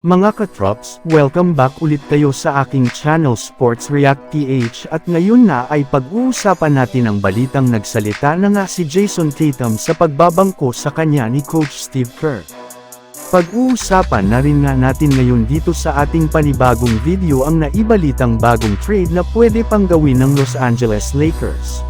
Mga katrops, welcome back ulit kayo sa aking channel Sports React PH at ngayon na ay pag-uusapan natin ang balitang nagsalita na nga si Jason Tatum sa pagbabangko sa kanya ni Coach Steve Kerr. Pag-uusapan na rin nga natin ngayon dito sa ating panibagong video ang naibalitang bagong trade na pwede pang gawin ng Los Angeles Lakers.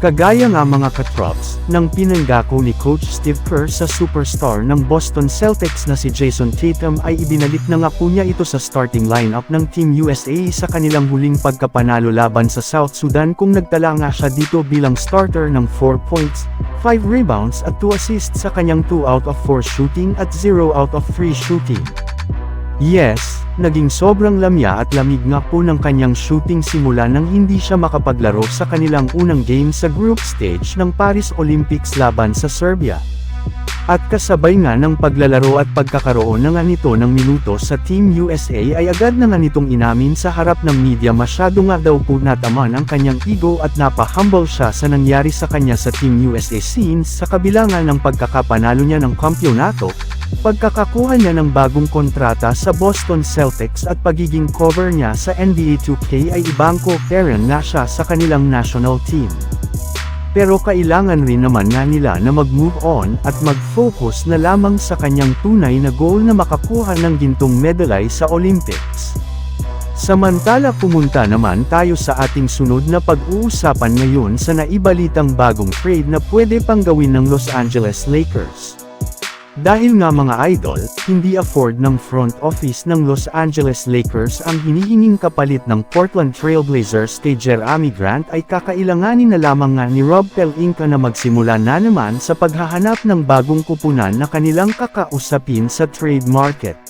Kagaya nga mga katrops, nang pinanggako ni Coach Steve Kerr sa superstar ng Boston Celtics na si Jason Tatum ay ibinalik na nga po niya ito sa starting lineup ng Team USA sa kanilang huling pagkapanalo laban sa South Sudan kung nagtala nga siya dito bilang starter ng 4 points, 5 rebounds at 2 assists sa kanyang 2 out of 4 shooting at 0 out of 3 shooting. Yes, naging sobrang lamya at lamig nga po ng kanyang shooting simula nang hindi siya makapaglaro sa kanilang unang game sa group stage ng Paris Olympics laban sa Serbia. At kasabay nga ng paglalaro at pagkakaroon na nga nito ng minuto sa Team USA ay agad na nga nitong inamin sa harap ng media masyado nga daw po nataman ang kanyang ego at napahumble siya sa nangyari sa kanya sa Team USA scenes sa kabila nga ng pagkakapanalo niya ng kampyonato, Pagkakakuha niya ng bagong kontrata sa Boston Celtics at pagiging cover niya sa NBA 2K ay ibangko peren nga siya sa kanilang national team. Pero kailangan rin naman nga nila na mag-move on at mag-focus na lamang sa kanyang tunay na goal na makakuha ng gintong medalay sa Olympics. Samantala pumunta naman tayo sa ating sunod na pag-uusapan ngayon sa naibalitang bagong trade na pwede pang gawin ng Los Angeles Lakers. Dahil nga mga idol, hindi afford ng front office ng Los Angeles Lakers ang hinihinging kapalit ng Portland Trailblazers kay Jeremy Grant ay kakailanganin na lamang nga ni Rob Pelinka na magsimula na naman sa paghahanap ng bagong kupunan na kanilang kakausapin sa trade market.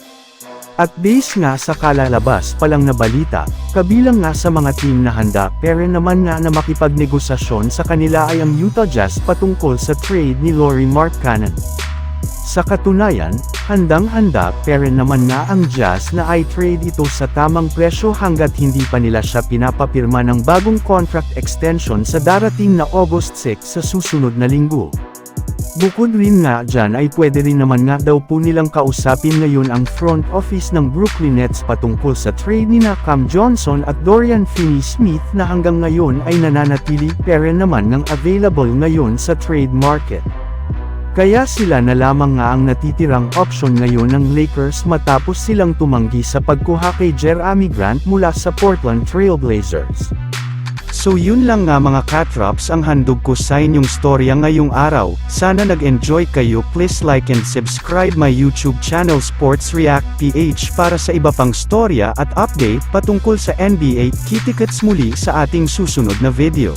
At base nga sa kalalabas pa lang na balita, kabilang nga sa mga team na handa pero naman nga na makipagnegosasyon sa kanila ay ang Utah Jazz patungkol sa trade ni Laurie Markkanen. Sa katunayan, handang-handa pero naman nga ang Jazz na i-trade ito sa tamang presyo hanggat hindi pa nila siya pinapapirma ng bagong contract extension sa darating na August 6 sa susunod na linggo. Bukod rin nga dyan ay pwede rin naman nga daw po nilang kausapin ngayon ang front office ng Brooklyn Nets patungkol sa trade ni na Cam Johnson at Dorian Finney-Smith na hanggang ngayon ay nananatili pero naman ng available ngayon sa trade market. Kaya sila na lamang nga ang natitirang option ngayon ng Lakers matapos silang tumanggi sa pagkuha kay Jeremy Grant mula sa Portland Trailblazers. So yun lang nga mga katrops ang handog ko sa inyong storya ngayong araw, sana nag-enjoy kayo please like and subscribe my YouTube channel Sports React PH para sa iba pang storya at update patungkol sa NBA, kitikets muli sa ating susunod na video.